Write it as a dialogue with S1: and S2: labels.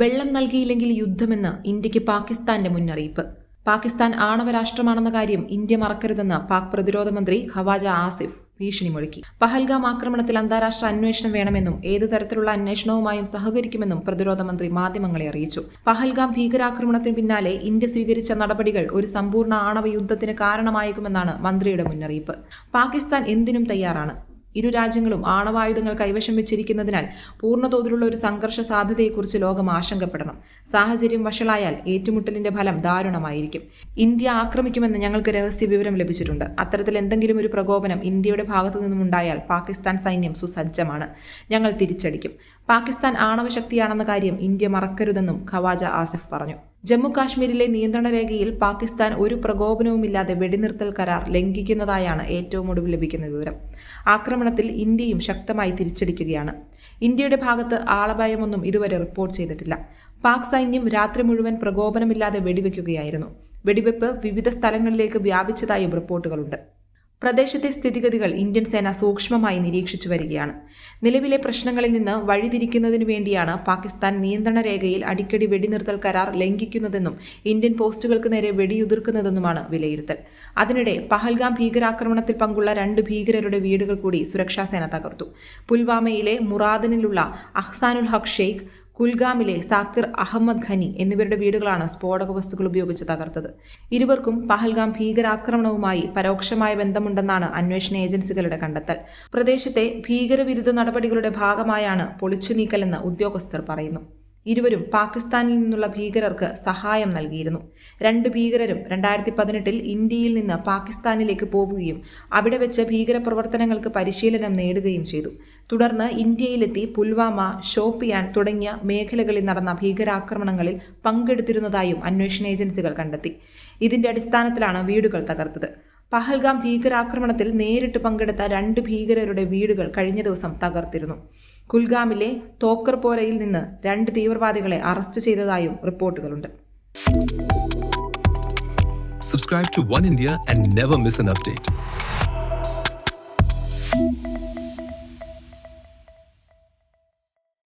S1: വെള്ളം നൽകിയില്ലെങ്കിൽ യുദ്ധമെന്ന് ഇന്ത്യയ്ക്ക് പാകിസ്ഥാന്റെ മുന്നറിയിപ്പ്. പാകിസ്ഥാൻ ആണവ രാഷ്ട്രമാണെന്ന കാര്യം ഇന്ത്യ മറക്കരുതെന്ന് പാക് പ്രതിരോധ മന്ത്രി ഖവാജ ആസിഫ് ഭീഷണി മുഴക്കി പഹൽഗാം ആക്രമണത്തിൽ അന്താരാഷ്ട്ര അന്വേഷണം വേണമെന്നും ഏതു തരത്തിലുള്ള അന്വേഷണവുമായും സഹകരിക്കുമെന്നും പ്രതിരോധ മന്ത്രി മാധ്യമങ്ങളെ അറിയിച്ചു. പഹൽഗാം ഭീകരാക്രമണത്തിന് പിന്നാലെ ഇന്ത്യ സ്വീകരിച്ച നടപടികൾ ഒരു സമ്പൂർണ ആണവ യുദ്ധത്തിന് കാരണമായേക്കുമെന്നാണ് മന്ത്രിയുടെ മുന്നറിയിപ്പ്. പാകിസ്ഥാൻ എന്തിനും തയ്യാറാണ്. ഇരു രാജ്യങ്ങളും ആണവായുധങ്ങൾ കൈവശം വെച്ചിരിക്കുന്നതിനാൽ പൂർണതോതിലുള്ള ഒരു സംഘർഷ സാധ്യതയെക്കുറിച്ച് ലോകം ആശങ്കപ്പെടണം. സാഹചര്യം വഷളായാൽ ഏറ്റുമുട്ടലിന്റെ ഫലം ദാരുണമായിരിക്കും. ഇന്ത്യ ആക്രമിക്കുമെന്ന് ഞങ്ങൾക്ക് രഹസ്യ വിവരം ലഭിച്ചിട്ടുണ്ട്. അത്തരത്തിൽ എന്തെങ്കിലും ഒരു പ്രകോപനം ഇന്ത്യയുടെ ഭാഗത്തു നിന്നുമുണ്ടായാൽ പാകിസ്ഥാൻ സൈന്യം സുസജ്ജമാണ്. ഞങ്ങൾ തിരിച്ചടിക്കും. പാകിസ്ഥാൻ ആണവശക്തിയാണെന്ന കാര്യം ഇന്ത്യ മറക്കരുതെന്നും ഖവാജ ആസിഫ് പറഞ്ഞു. ജമ്മു കാശ്മീരിലെ നിയന്ത്രണ രേഖയിൽ പാകിസ്ഥാൻ ഒരു പ്രകോപനവുമില്ലാതെ വെടിനിർത്തൽ കരാർ ലംഘിക്കുന്നതായാണ് ഏറ്റവും ഒടുവിൽ ലഭിക്കുന്ന വിവരം. ആക്രമണത്തിൽ ഇന്ത്യയും ശക്തമായി തിരിച്ചടിക്കുകയാണ്. ഇന്ത്യയുടെ ഭാഗത്ത് ആളപായമൊന്നും ഇതുവരെ റിപ്പോർട്ട് ചെയ്തിട്ടില്ല. പാക് സൈന്യം രാത്രി മുഴുവൻ പ്രകോപനമില്ലാതെ വെടിവെക്കുകയായിരുന്നു. വെടിവെപ്പ് വിവിധ സ്ഥലങ്ങളിലേക്ക് വ്യാപിച്ചതായും റിപ്പോർട്ടുകളുണ്ട്. പ്രദേശത്തെ സ്ഥിതിഗതികൾ ഇന്ത്യൻ സേന സൂക്ഷ്മമായി നിരീക്ഷിച്ചു വരികയാണ്. നിലവിലെ പ്രശ്നങ്ങളിൽ നിന്ന് വഴിതിരിക്കുന്നതിനു വേണ്ടിയാണ് പാകിസ്ഥാൻ നിയന്ത്രണ രേഖയിൽ അടിക്കടി വെടിനിർത്തൽ കരാർ ലംഘിക്കുന്നതെന്നും ഇന്ത്യൻ പോസ്റ്റുകൾക്ക് നേരെ വെടിയുതിർക്കുന്നതെന്നുമാണ് വിലയിരുത്തൽ. അതിനിടെ പഹൽഗാം ഭീകരാക്രമണത്തിൽ പങ്കുള്ള രണ്ട് ഭീകരരുടെ വീടുകൾ കൂടി സുരക്ഷാസേന തകർത്തു. പുൽവാമയിലെ മുറാദനിലുള്ള അഹ്സാനുൽ ഹഖ് ഷെയ്ഖ് കുൽഗാമിലെ സാക്കിർ അഹമ്മദ് ഖനി എന്നിവരുടെ വീടുകളാണ് സ്ഫോടക വസ്തുക്കൾ ഉപയോഗിച്ച് തകർത്തത്. ഇരുവർക്കും പഹൽഗാം ഭീകരാക്രമണവുമായി പരോക്ഷമായ ബന്ധമുണ്ടെന്നാണ് അന്വേഷണ ഏജൻസികളുടെ കണ്ടെത്തൽ. പ്രദേശത്തെ ഭീകരവിരുദ്ധ നടപടികളുടെ ഭാഗമായാണ് പൊളിച്ചു നീക്കലെന്ന് ഉദ്യോഗസ്ഥർ പറയുന്നു. ഇരുവരും പാകിസ്ഥാനിൽ നിന്നുള്ള ഭീകരർക്ക് സഹായം നൽകിയിരുന്നു. രണ്ട് ഭീകരരും രണ്ടായിരത്തി പതിനെട്ടിൽ ഇന്ത്യയിൽ നിന്ന് പാകിസ്ഥാനിലേക്ക് പോവുകയും അവിടെ വെച്ച് ഭീകരപ്രവർത്തനങ്ങൾക്ക് പരിശീലനം നേടുകയും ചെയ്തു. തുടർന്ന് ഇന്ത്യയിലെത്തി പുൽവാമ ഷോപ്പിയാൻ തുടങ്ങിയ മേഖലകളിൽ നടന്ന ഭീകരാക്രമണങ്ങളിൽ പങ്കെടുത്തിരുന്നതായും അന്വേഷണ ഏജൻസികൾ കണ്ടെത്തി. ഇതിന്റെ അടിസ്ഥാനത്തിലാണ് വീടുകൾ തകർത്തത്. പഹൽഗാം ഭീകരാക്രമണത്തിൽ നേരിട്ട് പങ്കെടുത്ത രണ്ട് ഭീകരരുടെ വീടുകൾ കഴിഞ്ഞ ദിവസം തകർത്തിരുന്നു. കുൽഗാമിലെ തോക്കർപോരയിൽ നിന്ന് രണ്ട് തീവ്രവാദികളെ അറസ്റ്റ് ചെയ്തതായും റിപ്പോർട്ടുകളുണ്ട്
S2: subscribe to One India and never miss an update.